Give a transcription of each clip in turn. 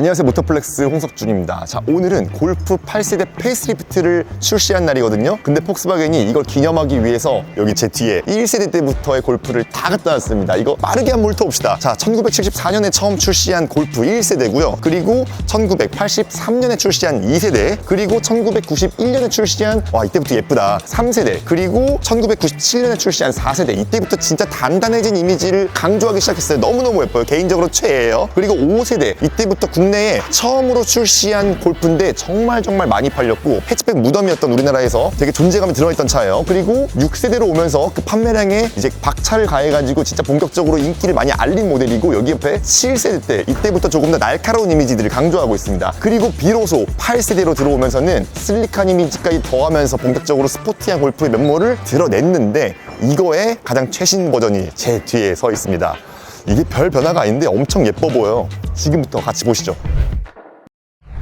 안녕하세요. 모터플렉스 홍석준입니다. 자 오늘은 골프 8세대 페이스리프트를 출시한 날이거든요. 근데 폭스바겐이 이걸 기념하기 위해서 여기 제 뒤에 1세대 때부터의 골프를 다 갖다 놨습니다. 이거 빠르게 한번 훑어봅시다. 자 1974년에 처음 출시한 골프 1세대고요. 그리고 1983년에 출시한 2세대 그리고 1991년에 출시한 와 이때부터 예쁘다. 3세대 그리고 1997년에 출시한 4세대. 이때부터 진짜 단단해진 이미지를 강조하기 시작했어요. 너무너무 예뻐요. 개인적으로 최애예요. 그리고 5세대 이때부터 국내 에 처음으로 출시한 골프인데 정말 정말 많이 팔렸고 패치백 무덤이었던 우리나라에서 되게 존재감이 들어있던 차예요. 그리고 6세대로 오면서 그 판매량에 이제 박차를 가해가지고 진짜 본격적으로 인기를 많이 알린 모델이고 여기 옆에 7세대 때 이때부터 조금 더 날카로운 이미지들을 강조하고 있습니다. 그리고 비로소 8세대로 들어오면서는 슬릭한 이미지까지 더하면서 본격적으로 스포티한 골프의 면모를 드러냈는데 이거의 가장 최신 버전이 제 뒤에 서 있습니다 이게 별 변화가 아닌데 엄청 예뻐 보여요 지금부터 같이 보시죠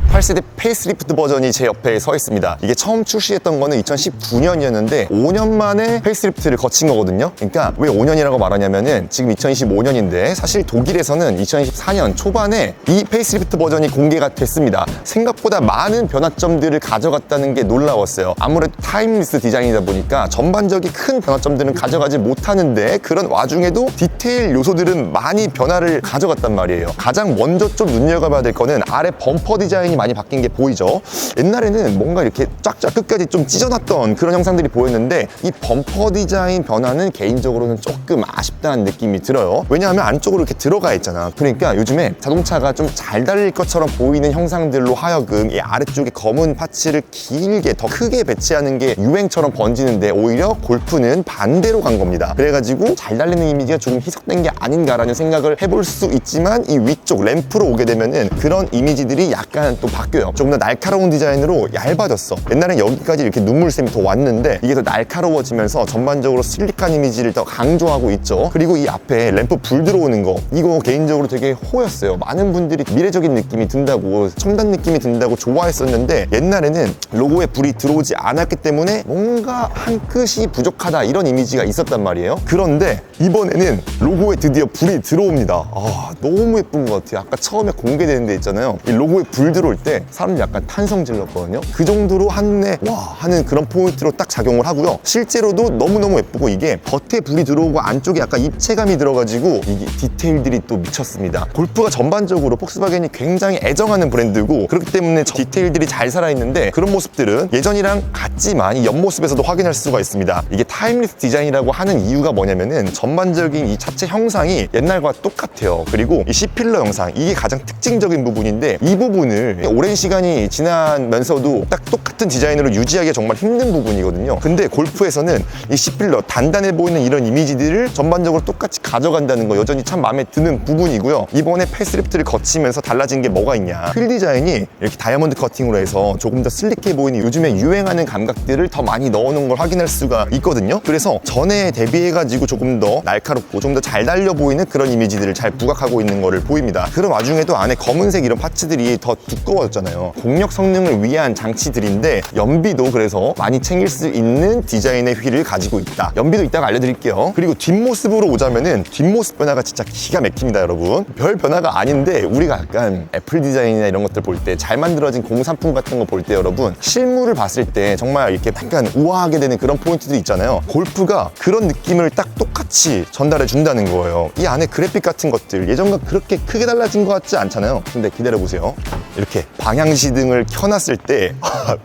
8세대 페이스리프트 버전이 제 옆에 서 있습니다. 이게 처음 출시했던 거는 2019년이었는데 5년 만에 페이스리프트를 거친 거거든요. 그러니까 왜 5년이라고 말하냐면은 지금 2025년인데 사실 독일에서는 2024년 초반에 이 페이스리프트 버전이 공개가 됐습니다. 생각보다 많은 변화점들을 가져갔다는 게 놀라웠어요. 아무래도 타임리스 디자인이다 보니까 전반적인 큰 변화점들은 가져가지 못하는데 그런 와중에도 디테일 요소들은 많이 변화를 가져갔단 말이에요. 가장 먼저 좀 눈여겨봐야 될 거는 아래 범퍼 디자인이 많이 바뀐 게 보이죠. 옛날에는 뭔가 이렇게 쫙쫙 끝까지 좀 찢어놨던 그런 형상들이 보였는데 이 범퍼 디자인 변화는 개인적으로는 조금 아쉽다는 느낌이 들어요. 왜냐하면 안쪽으로 이렇게 들어가 있잖아. 그러니까 요즘에 자동차가 좀 잘 달릴 것처럼 보이는 형상들로 하여금 이 아래쪽에 검은 파츠를 길게 더 크게 배치하는 게 유행처럼 번지는데 오히려 골프는 반대로 간 겁니다. 그래가지고 잘 달리는 이미지가 조금 희석된 게 아닌가라는 생각을 해볼 수 있지만 이 위쪽 램프로 오게 되면은 그런 이미지들이 약간 또 바뀌어요. 조금 더 날카로운 디자인으로 얇아졌어. 옛날엔 여기까지 이렇게 눈물샘이 더 왔는데 이게 더 날카로워지면서 전반적으로 슬릭한 이미지를 더 강조하고 있죠. 그리고 이 앞에 램프 불 들어오는 거 이거 개인적으로 되게 호였어요. 많은 분들이 미래적인 느낌이 든다고 첨단 느낌이 든다고 좋아했었는데 옛날에는 로고에 불이 들어오지 않았기 때문에 뭔가 한 끗이 부족하다 이런 이미지가 있었단 말이에요. 그런데 이번에는 로고에 드디어 불이 들어옵니다. 아 너무 예쁜 것 같아요. 아까 처음에 공개되는 데 있잖아요. 이 로고에 불 들어올 때 사람들이 약간 탄성 질렀거든요. 그 정도로 한눈에 와 하는 그런 포인트로 딱 작용을 하고요. 실제로도 너무너무 예쁘고 이게 겉에 불이 들어오고 안쪽에 약간 입체감이 들어가지고 이게 디테일들이 또 미쳤습니다. 골프가 전반적으로 폭스바겐이 굉장히 애정하는 브랜드고 그렇기 때문에 저 디테일들이 잘 살아있는데 그런 모습들은 예전이랑 같지만 이 옆모습에서도 확인할 수가 있습니다. 이게 타임리스 디자인이라고 하는 이유가 뭐냐면은 전반적인 이 자체 형상이 옛날과 똑같아요. 그리고 이 C필러 형상 이게 가장 특징적인 부분인데 이 부분을 오랜 시간이 지나면서도 딱 똑같은 디자인으로 유지하기가 정말 힘든 부분이거든요. 근데 골프에서는 이 C필러 단단해 보이는 이런 이미지들을 전반적으로 똑같이 가져간다는 거 여전히 참 마음에 드는 부분이고요. 이번에 페이스리프트를 거치면서 달라진 게 뭐가 있냐. 휠 디자인이 이렇게 다이아몬드 커팅으로 해서 조금 더 슬릭해 보이는 요즘에 유행하는 감각들을 더 많이 넣어놓은 걸 확인할 수가 있거든요. 그래서 전에 대비해가지고 조금 더 날카롭고 좀 더 잘 달려 보이는 그런 이미지들을 잘 부각하고 있는 거를 보입니다. 그런 와중에도 안에 검은색 이런 파츠들이 더 두꺼워 졌잖아요. 공력 성능을 위한 장치들인데 연비도 그래서 많이 챙길 수 있는 디자인의 휠을 가지고 있다. 연비도 이따가 알려드릴게요. 그리고 뒷모습으로 오자면은 뒷모습 변화가 진짜 기가 막힙니다, 여러분. 별 변화가 아닌데 우리가 약간 애플 디자인이나 이런 것들 볼 때 잘 만들어진 공산품 같은 거 볼 때 여러분 실물을 봤을 때 정말 이렇게 약간 우아하게 되는 그런 포인트들이 있잖아요. 골프가 그런 느낌을 딱 똑같이 전달해 준다는 거예요. 이 안에 그래픽 같은 것들 예전과 그렇게 크게 달라진 것 같지 않잖아요. 근데 기다려 보세요. 이렇게 방향시 등을 켜놨을 때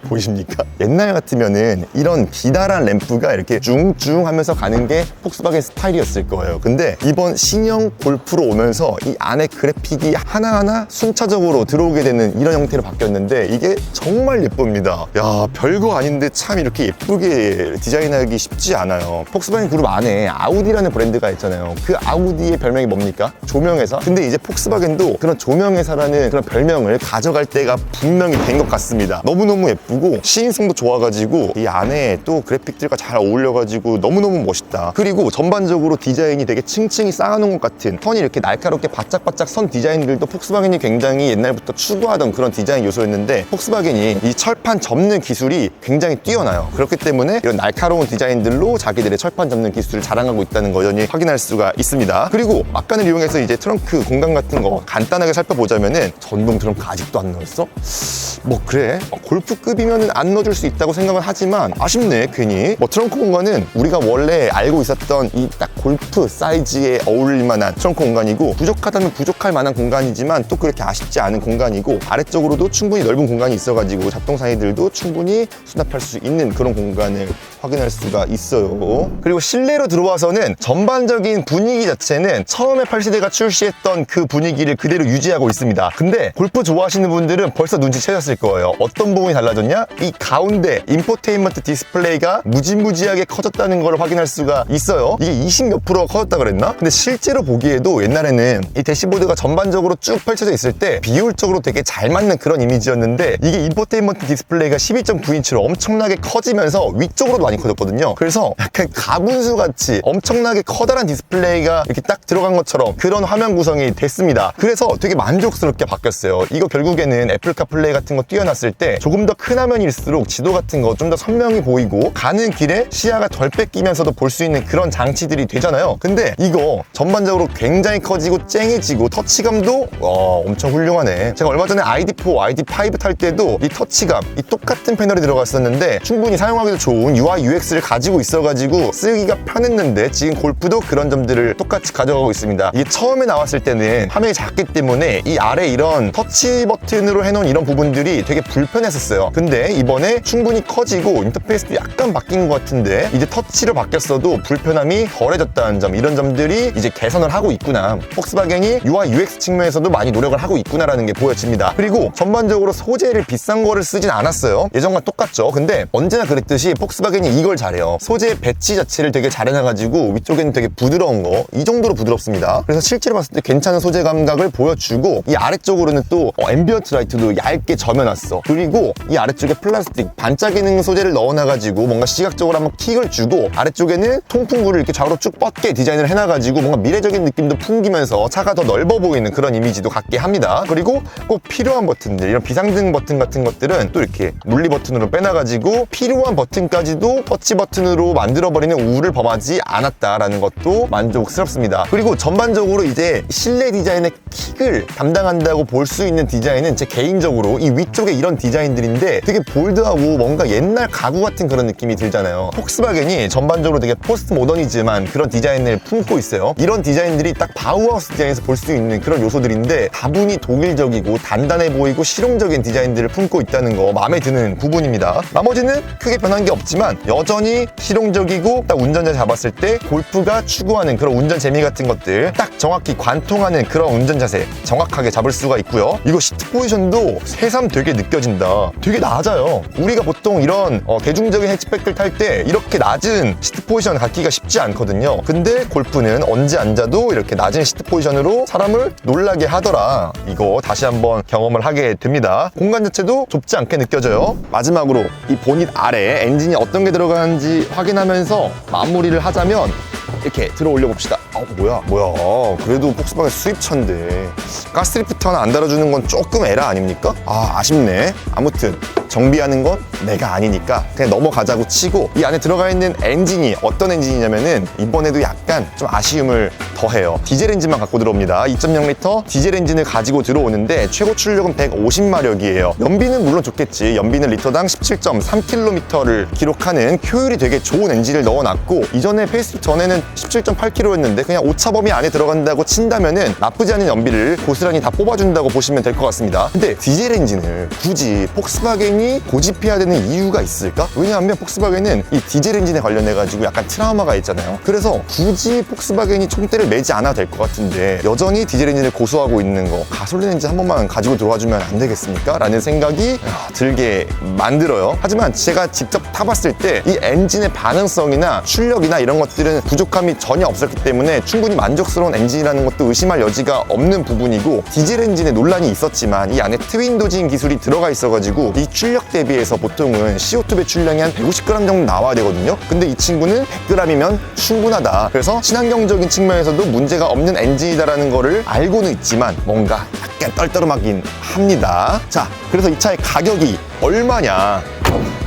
보이십니까? 옛날 같으면은 이런 기다란 램프가 이렇게 쭝쭝 하면서 가는 게 폭스바겐 스타일이었을 거예요. 근데 이번 신형 골프로 오면서 이 안에 그래픽이 하나하나 순차적으로 들어오게 되는 이런 형태로 바뀌었는데 이게 정말 예쁩니다. 야 별거 아닌데 참 이렇게 예쁘게 디자인하기 쉽지 않아요. 폭스바겐 그룹 안에 아우디라는 브랜드가 있잖아요. 그 아우디의 별명이 뭡니까? 조명회사. 근데 이제 폭스바겐도 그런 조명회사라는 그런 별명을 가져갈 때가 분명히 된 것 같습니다. 너무너무 예쁘고 시인성도 좋아가지고 이 안에 또 그래픽들과 잘 어울려가지고 너무너무 멋있다. 그리고 전반적으로 디자인이 되게 층층이 쌓아놓은 것 같은 선이 이렇게 날카롭게 바짝바짝 선 디자인들도 폭스바겐이 굉장히 옛날부터 추구하던 그런 디자인 요소였는데 폭스바겐이 이 철판 접는 기술이 굉장히 뛰어나요. 그렇기 때문에 이런 날카로운 디자인들로 자기들의 철판 접는 기술을 자랑하고 있다는 거 여전히 확인할 수가 있습니다. 그리고 막간을 이용해서 이제 트렁크 공간 같은 거 간단하게 살펴보자면은 전동 트렁크 아직도 안넣 었어? 뭐 그래. 어, 골프급이면 안 넣어줄 수 있다고 생각은 하지만 아쉽네 괜히. 뭐 트렁크 공간은 우리가 원래 알고 있었던 이 딱 골프 사이즈에 어울릴 만한 트렁크 공간이고 부족하다면 부족할 만한 공간이지만 또 그렇게 아쉽지 않은 공간이고 아래쪽으로도 충분히 넓은 공간이 있어가지고 잡동사니들도 충분히 수납할 수 있는 그런 공간을 확인할 수가 있어요. 그리고 실내로 들어와서는 전반적인 분위기 자체는 처음에 8세대가 출시했던 그 분위기를 그대로 유지하고 있습니다. 근데 골프 좋아하시는 분들은 벌써 눈치채셨을 거예요. 어떤 부분이 달라졌냐? 이 가운데 인포테인먼트 디스플레이가 무지무지하게 커졌다는 걸 확인할 수가 있어요. 이게 20 몇 프로가 커졌다 그랬나? 근데 실제로 보기에도 옛날에는 이 대시보드가 전반적으로 쭉 펼쳐져 있을 때 비율적으로 되게 잘 맞는 그런 이미지였는데 이게 인포테인먼트 디스플레이가 12.9인치로 엄청나게 커지면서 위쪽으로도 많이 커졌거든요. 그래서 약간 가분수 같이 엄청나게 커다란 디스플레이가 이렇게 딱 들어간 것처럼 그런 화면 구성이 됐습니다. 그래서 되게 만족스럽게 바뀌었어요. 이거 결국에는 애플 카 플레이 같은 거 뛰어났을 때 조금 더 큰 화면일수록 지도 같은 거 좀 더 선명히 보이고 가는 길에 시야가 덜 뺏기면서도 볼 수 있는 그런 장치들이 되잖아요. 근데 이거 전반적으로 굉장히 커지고 쨍해지고 터치감도 와 엄청 훌륭하네. 제가 얼마 전에 ID4, ID5 탈 때도 이 터치감 이 똑같은 패널이 들어갔었는데 충분히 사용하기도 좋은 UI, UX를 가지고 있어가지고 쓰기가 편했는데 지금 골프도 그런 점들을 똑같이 가져가고 있습니다. 이게 처음에 나왔을 때는 화면이 작기 때문에 이 아래 이런 터치 버튼 으로 해놓은 이런 부분들이 되게 불편했었어요. 근데 이번에 충분히 커지고 인터페이스도 약간 바뀐 것 같은데 이제 터치로 바뀌었어도 불편함이 덜해졌다는 점 이런 점들이 이제 개선을 하고 있구나. 폭스바겐이 UI UX 측면에서도 많이 노력을 하고 있구나라는 게 보여집니다. 그리고 전반적으로 소재를 비싼 거를 쓰진 않았어요. 예전과 똑같죠. 근데 언제나 그랬듯이 폭스바겐이 이걸 잘해요. 소재 배치 자체를 되게 잘 해놔가지고 위쪽에는 되게 부드러운 거 이 정도로 부드럽습니다. 그래서 실제로 봤을 때 괜찮은 소재 감각을 보여주고 이 아래쪽으로는 또 어, 앰비언트 라이트도 얇게 점여놨어. 그리고 이 아래쪽에 플라스틱 반짝이는 소재를 넣어놔가지고 뭔가 시각적으로 한번 킥을 주고 아래쪽에는 통풍구를 이렇게 좌우로 쭉 뻗게 디자인을 해놔가지고 뭔가 미래적인 느낌도 풍기면서 차가 더 넓어 보이는 그런 이미지도 갖게 합니다. 그리고 꼭 필요한 버튼들 이런 비상등 버튼 같은 것들은 또 이렇게 물리 버튼으로 빼놔가지고 필요한 버튼까지도 터치 버튼으로 만들어버리는 우를 범하지 않았다라는 것도 만족스럽습니다. 그리고 전반적으로 이제 실내 디자인의 킥을 담당한다고 볼 수 있는 디자인은 제 개인적으로 이 위쪽에 이런 디자인들인데 되게 볼드하고 뭔가 옛날 가구 같은 그런 느낌이 들잖아요. 폭스바겐이 전반적으로 되게 포스트 모더니즘한 그런 디자인을 품고 있어요. 이런 디자인들이 딱 바우하우스 디자인에서 볼 수 있는 그런 요소들인데 다분히 독일적이고 단단해 보이고 실용적인 디자인들을 품고 있다는 거 마음에 드는 부분입니다. 나머지는 크게 변한 게 없지만 여전히 실용적이고 딱 운전자 잡았을 때 골프가 추구하는 그런 운전 재미 같은 것들 딱 정확히 관통하는 그런 운전 자세 정확하게 잡을 수가 있고요. 이거 시트 포지션 도 새삼 되게 느껴진다. 되게 낮아요. 우리가 보통 이런 어, 대중적인 해치백들 탈 때 이렇게 낮은 시트 포지션 갖기가 쉽지 않거든요. 근데 골프는 언제 앉아도 이렇게 낮은 시트 포지션으로 사람을 놀라게 하더라. 이거 다시 한번 경험을 하게 됩니다. 공간 자체도 좁지 않게 느껴져요. 마지막으로 이 보닛 아래 엔진이 어떤 게 들어가는지 확인하면서 마무리를 하자면 이렇게 들어 올려 봅시다. 어, 뭐야, 뭐야. 그래도 폭스바겐 수입차인데. 가스리프트 하나 안 달아주는 건 조금 에라 아닙니까? 아, 아쉽네. 아무튼, 정비하는 건 내가 아니니까 그냥 넘어가자고 치고 이 안에 들어가 있는 엔진이 어떤 엔진이냐면은 이번에도 약간 좀 아쉬움을 더해요. 디젤 엔진만 갖고 들어옵니다. 2.0L 디젤 엔진을 가지고 들어오는데 최고 출력은 150마력이에요. 연비는 물론 좋겠지. 연비는 리터당 17.3km를 기록하는 효율이 되게 좋은 엔진을 넣어놨고 이전에 페이스 전에는 17.8km였는데 그냥 오차 범위 안에 들어간다고 친다면은 나쁘지 않은 연비를 고스란히 다 뽑아준다고 보시면 될 것 같습니다. 근데 디젤 엔진을 굳이 폭스바겐이 여전히 고집해야 되는 이유가 있을까? 왜냐하면 폭스바겐은 이 디젤 엔진에 관련해가지고 약간 트라우마가 있잖아요. 그래서 굳이 폭스바겐이 총대를 매지 않아도 될 것 같은데 여전히 디젤 엔진을 고수하고 있는 거 가솔린 엔진 한 번만 가지고 들어와주면 안 되겠습니까? 라는 생각이 아, 들게 만들어요. 하지만 제가 직접 타봤을 때 이 엔진의 반응성이나 출력이나 이런 것들은 부족함이 전혀 없었기 때문에 충분히 만족스러운 엔진이라는 것도 의심할 여지가 없는 부분이고 디젤 엔진에 논란이 있었지만 이 안에 트윈 도징 기술이 들어가 있어가지고 이 출력 대비해서 보통은 CO2 배출량이 한 150g 정도 나와야 되거든요. 근데 이 친구는 100g이면 충분하다. 그래서 친환경적인 측면에서도 문제가 없는 엔진이다라는 거를 알고는 있지만 뭔가 약간 떨떠름하긴 합니다. 자, 그래서 이 차의 가격이 얼마냐?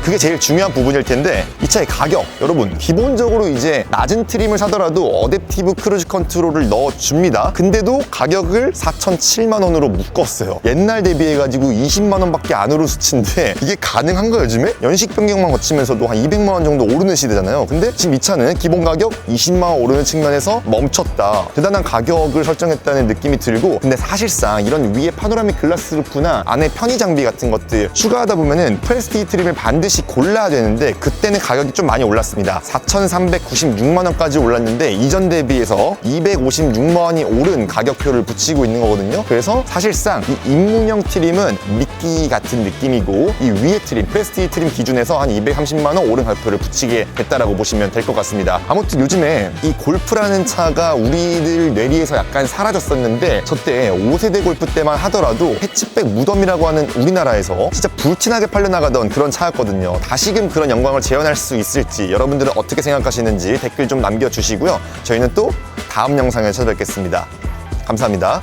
그게 제일 중요한 부분일 텐데 이 차의 가격. 여러분 기본적으로 이제 낮은 트림을 사더라도 어댑티브 크루즈 컨트롤을 넣어줍니다. 근데도 가격을 4,007만 원으로 묶었어요. 옛날 대비해 가지고 20만 원밖에 안 오른 수치인데 이게 가능한가 요즘에? 연식 변경만 거치면서도 한 200만 원 정도 오르는 시대잖아요. 근데 지금 이 차는 기본 가격 20만 원 오르는 측면에서 멈췄다. 대단한 가격을 설정했다는 느낌이 들고 근데 사실상 이런 위에 파노라믹 글라스 루프나 안에 편의 장비 같은 것들 추가하다 보면은 프레스티지 트림을 반드시 골라야 되는데 그때는 가격이 좀 많이 올랐습니다. 4,396만 원까지 올랐는데 이전 대비해서 256만 원이 오른 가격표를 붙이고 있는 거거든요. 그래서 사실상 이 입문형 트림은 미끼 같은 느낌이고 이 위에 트림 프레스티지 트림 기준에서 한 230만 원 오른 가격표를 붙이게 됐다라고 보시면 될 것 같습니다. 아무튼 요즘에 이 골프라는 차가 우리들 뇌리에서 약간 사라졌었는데 저때 5세대 골프 때만 하더라도 해치백 무덤이라고 하는 우리나라에서 진짜 불티나게 팔려나가던 그런 차였거든요 다시금 그런 영광을 재현할 수 있을지 여러분들은 어떻게 생각하시는지 댓글 좀 남겨주시고요. 저희는 또 다음 영상에 찾아뵙겠습니다. 감사합니다